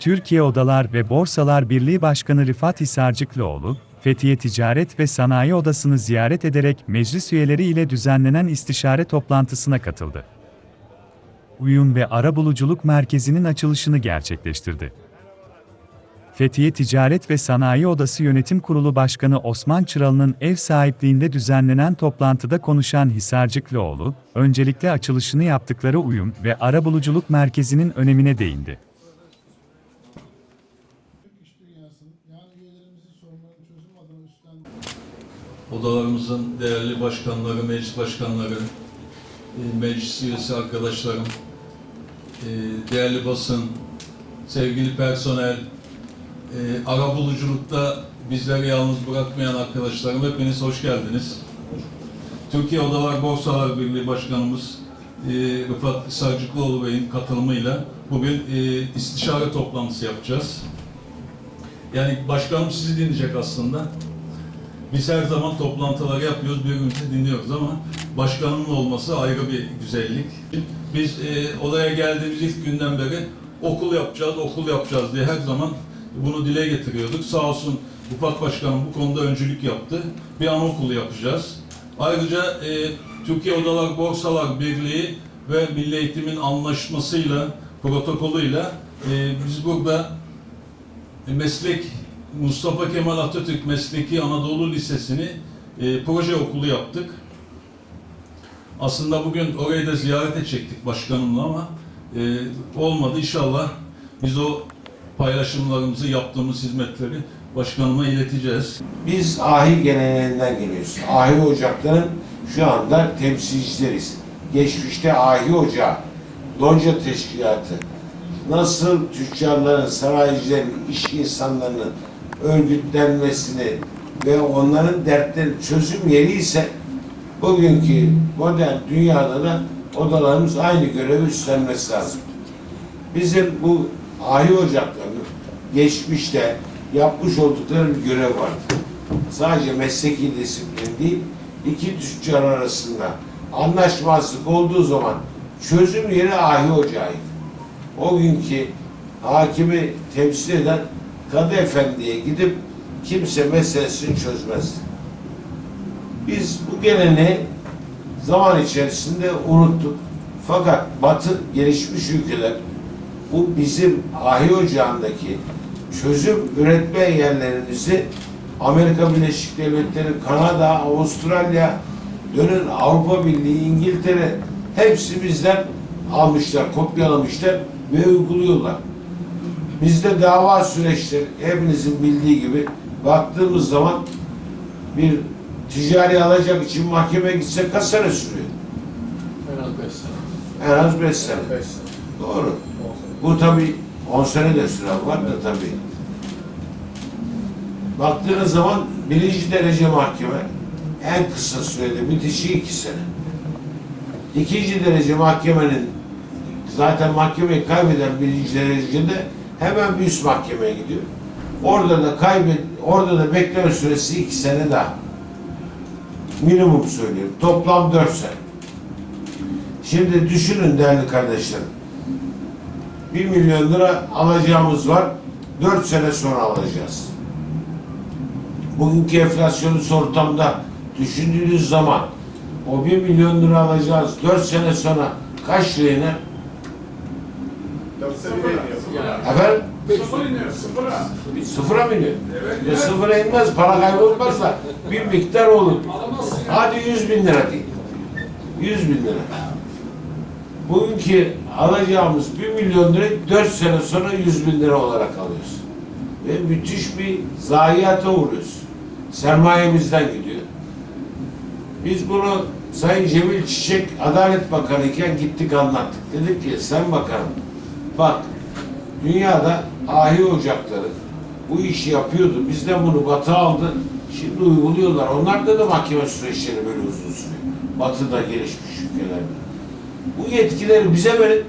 Türkiye Odalar ve Borsalar Birliği Başkanı Rıfat Hisarcıklıoğlu, Fethiye Ticaret ve Sanayi Odası'nı ziyaret ederek meclis üyeleri ile düzenlenen istişare toplantısına katıldı. Uyum ve Arabuluculuk Merkezi'nin açılışını gerçekleştirdi. Fethiye Ticaret ve Sanayi Odası Yönetim Kurulu Başkanı Osman Çıralı'nın ev sahipliğinde düzenlenen toplantıda konuşan Hisarcıklıoğlu, öncelikle açılışını yaptıkları Uyum ve Arabuluculuk Merkezi'nin önemine değindi. Odalarımızın değerli başkanları, meclis başkanları, e, meclis üyesi arkadaşlarım, e, değerli basın, sevgili personel, e, arabuluculukta bizleri yalnız bırakmayan arkadaşlarım hepiniz hoş geldiniz. Türkiye Odalar Borsalar Birliği Başkanımız Rıfat Sarcıklıoğlu Bey'in katılımıyla bugün istişare toplantısı yapacağız. Yani başkanım sizi dinleyecek aslında. Biz her zaman toplantıları yapıyoruz, birbirimizi dinliyoruz ama başkanımın olması ayrı bir güzellik. Biz e, olaya geldiğimiz ilk günden beri okul yapacağız, okul yapacağız diye her zaman bunu dile getiriyorduk. Sağ olsun Rıfat Başkanım bu konuda öncülük yaptı. Bir anaokulu yapacağız. Ayrıca e, Türkiye Odalar Borsalar Birliği ve Milli Eğitim'in anlaşmasıyla, protokolüyle e, biz burada e, meslek Mustafa Kemal Atatürk Mesleki Anadolu Lisesi'ni e, proje okulu yaptık. Aslında bugün orayı da ziyaret edecektik başkanımla ama e, olmadı. İnşallah biz o paylaşımlarımızı, yaptığımız hizmetleri başkanıma ileteceğiz. Biz ahi geleneğinden geliyoruz. Ahi ocakların şu anda temsilcileriz. Geçmişte ahi ocağı, lonca teşkilatı, nasıl tüccarların, sanayicilerin, iş insanlarının örgütlenmesini ve onların dertlerin çözüm yeri ise bugünkü modern dünyada da odalarımız aynı görevi üstlenmesi lazım. Bizim bu ahi ocaklarının geçmişte yapmış oldukları bir görev vardı. Sadece mesleki disiplin değil, iki tüccar arasında anlaşmazlık olduğu zaman çözüm yeri ahi ocağıydı. O günkü hakimi temsil eden Kadı Efendi'ye gidip kimse meselesini çözmezdi. Biz bu geleneği zaman içerisinde unuttuk. Fakat Batı gelişmiş ülkeler bu bizim ahi ocağındaki çözüm üretme yerlerimizi Amerika Birleşik Devletleri, Kanada, Avustralya, dönün Avrupa Birliği, İngiltere hepsi bizden almışlar, kopyalamışlar ve uyguluyorlar. Bizde dava süreçleri hepinizin bildiği gibi baktığımız zaman bir ticari alacak için mahkemeye gitse kaç sene sürüyor? en az beş sene. En az beş sene. Beş sene. Doğru. on sene. Bu tabi 10 sene de süren var da tabi. Baktığınız zaman birinci derece mahkeme en kısa sürede bitişi iki sene. İkinci derece mahkemenin zaten mahkemeyi kaybeden birinci derecede hemen bir üst mahkemeye gidiyor. Orada da kaybet, orada da bekleme süresi iki sene daha. Minimum söylüyorum. Toplam dört sene. Şimdi düşünün değerli kardeşlerim. 1 milyon lira alacağımız var. 4 sene sonra alacağız. Bugünkü enflasyonist ortamda düşündüğünüz zaman o 1 milyon lira alacağız 4 sene sonra kaç liraya iner? Efendim? Sıfır iniyor, sıfıra. Sıfıra mı iniyor? Evet, Ya sıfıra inmez, para kaybolmaz da bir miktar olur. Hadi 100 bin lira değil. 100 bin lira. Bugünkü alacağımız 1 milyon lirayı 4 sene sonra 100 bin lira olarak alıyoruz. Ve müthiş bir zayiata uğruyoruz. Sermayemizden gidiyor. Biz bunu Sayın Cemil Çiçek Adalet Bakanı iken gittik anlattık. Dedik ki sen bakanım bak dünyada ahi ocakları bu işi yapıyordu. Bizden bunu batı aldı. Şimdi uyguluyorlar. Onlarda da mahkeme süreçleri böyle uzun sürüyor. Batı'da gelişmiş ülkelerde. Bu yetkileri bize verin.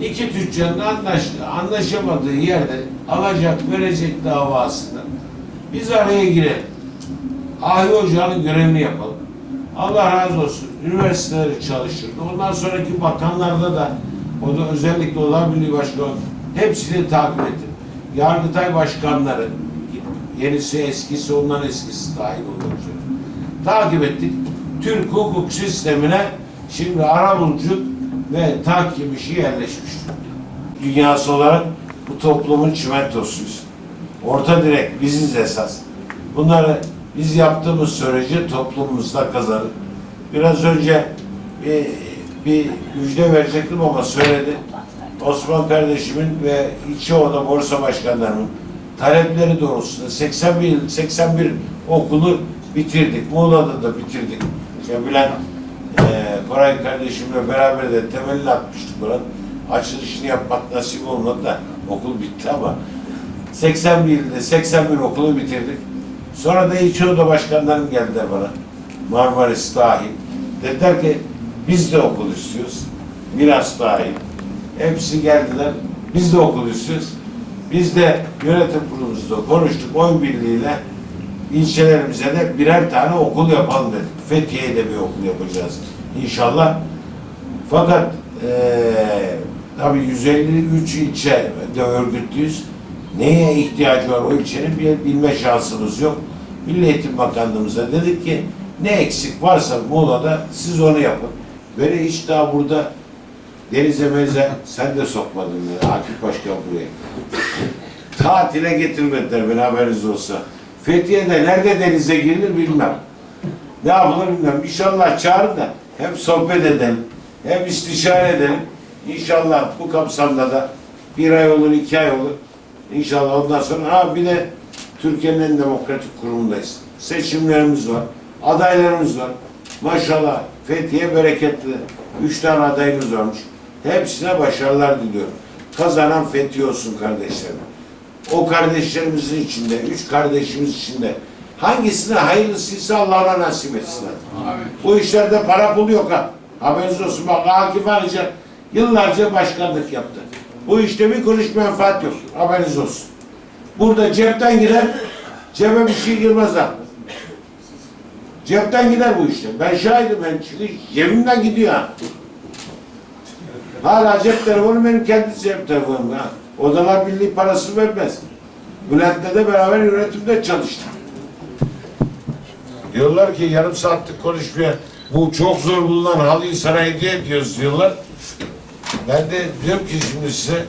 İki tüccarın anlaş, anlaşamadığı yerde alacak verecek davasında biz araya girelim. Ahi Ocağı'nın görevini yapalım. Allah razı olsun. Üniversiteleri çalıştırdı. Ondan sonraki bakanlarda da o da özellikle Oda Birliği Başkanı hepsini takip ettim. Yargıtay başkanları, yenisi eskisi ondan eskisi dahil olmak üzere. Takip ettik. Türk hukuk sistemine şimdi arabulucu ve takip işi yerleşmiş. Dünyası olarak bu toplumun çimentosuyuz. Orta direk biziz esas. Bunları biz yaptığımız sürece toplumumuzda kazanır. Biraz önce bir, bir müjde verecektim ama söyledi. Osman kardeşimin ve İçi Oda Borsa Başkanlarının talepleri doğrultusunda 81, 81 okulu bitirdik. Muğla'da da bitirdik. İşte Bülent e, Koray kardeşimle beraber de temelini atmıştık buranın. Açılışını yapmak nasip olmadı da okul bitti ama 81 ilde 81 okulu bitirdik. Sonra da İçi Oda başkanlarım geldiler bana. Marmaris dahil. Dediler ki biz de okul istiyoruz. Miras dahil. Hepsi geldiler. Biz de okul istiyoruz. Biz de yönetim kurulumuzda konuştuk. Oy birliğiyle ilçelerimize de birer tane okul yapalım dedik. Fethiye'de bir okul yapacağız. İnşallah. Fakat eee tabii 153 ilçe de örgütlüyüz. Neye ihtiyacı var o ilçenin bil- bilme şansımız yok. Milli Eğitim Bakanlığımıza dedik ki ne eksik varsa Muğla'da siz onu yapın. Beni hiç daha burada denize meze sen de sokmadın beni Akif Başkan buraya. Tatile getirmediler beni haberiniz olsa. Fethiye'de nerede denize girilir bilmem. Ne yapılır bilmem. İnşallah çağırın da hem sohbet edelim hem istişare edelim. İnşallah bu kapsamda da bir ay olur, iki ay olur. İnşallah ondan sonra ha bir de Türkiye'nin en demokratik kurumundayız. Seçimlerimiz var, adaylarımız var. Maşallah Fethiye bereketli. Üç tane adayımız varmış. Hepsine başarılar diliyorum. Kazanan Fethiye olsun kardeşlerim. O kardeşlerimizin içinde, üç kardeşimiz içinde hangisine hayırlısıysa Allah ona nasip etsin. Bu işlerde para pul yok ha. Haberiniz olsun. Bak Akif Arıca yıllarca başkanlık yaptı. Bu işte bir kuruş menfaat yok. Haberiniz olsun. Burada cepten gider, cebe bir şey girmez ha. Cepten gider bu işte. Ben şahidim ben çünkü cebimden gidiyor ha. Hala cep telefonu benim kendi cep telefonum ha. Odalar Birliği parası vermez. Bülent'le de beraber yönetimde çalıştık. Diyorlar ki yarım saatlik konuşmaya bu çok zor bulunan halıyı sana hediye ediyoruz diyorlar. Ben de diyorum ki şimdi size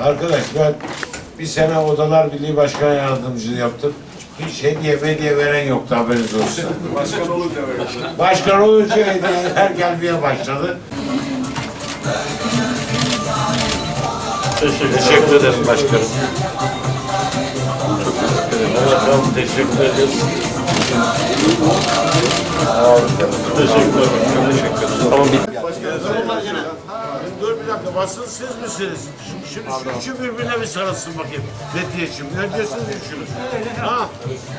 arkadaş ben bir sene Odalar Birliği Başkan Yardımcılığı yaptım. Hiç hediye hediye veren yoktu haberiniz olsun. Başkan olunca Başkan olunca hediyeler gelmeye başladı. Teşekkür ederim başkanım. Evet, tamam, teşekkür ederiz. Teşekkür ederim. Tamam, Dur bir dakika, basın siz misiniz? Şimdi, şimdi şu üçü birbirine bir sarılsın bakayım. Fethiye'cim, önce siz üçünüz. Ha,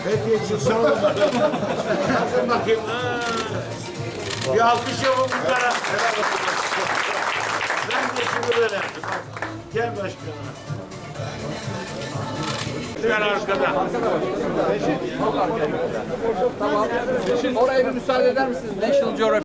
Fethiye'cim sarılın bakayım. Bakayım. Ha. Bir alkış yapın bunlara. Ben de şimdi böyle yaptım. Gel başkanım. Gel arkada. Oraya bir müsaade eder misiniz? National Geographic